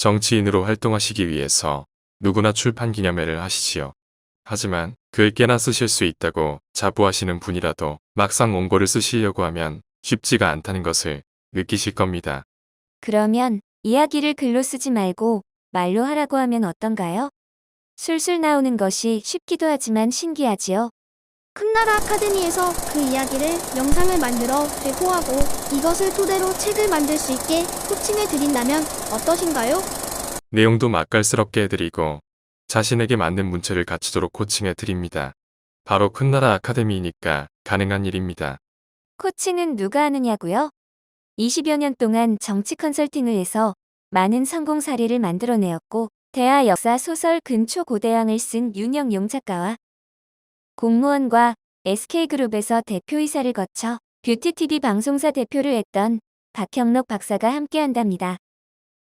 정치인으로 활동하시기 위해서 누구나 출판 기념회를 하시지요. 하지만 글 깨나 쓰실 수 있다고 자부하시는 분이라도 막상 원고를 쓰시려고 하면 쉽지가 않다는 것을 느끼실 겁니다. 그러면 이야기를 글로 쓰지 말고 말로 하라고 하면 어떤가요? 술술 나오는 것이 쉽기도 하지만 신기하지요. 큰나라 아카데미에서 그 이야기를 영상을 만들어 배포하고 이것을 토대로 책을 만들 수 있게 코칭을 드린다면 어떠신가요? 내용도 맛깔스럽게 해드리고 자신에게 맞는 문체를 갖추도록 코칭해 드립니다. 바로 큰나라 아카데미이니까 가능한 일입니다. 코칭은 누가 하느냐고요? 20여 년 동안 정치 컨설팅을 해서 많은 성공 사례를 만들어내었고 대하 역사 소설 근초 고대왕을 쓴 윤영용 작가와 공무원과 SK그룹에서 대표이사를 거쳐 뷰티TV 방송사 대표를 했던 박형록 박사가 함께한답니다.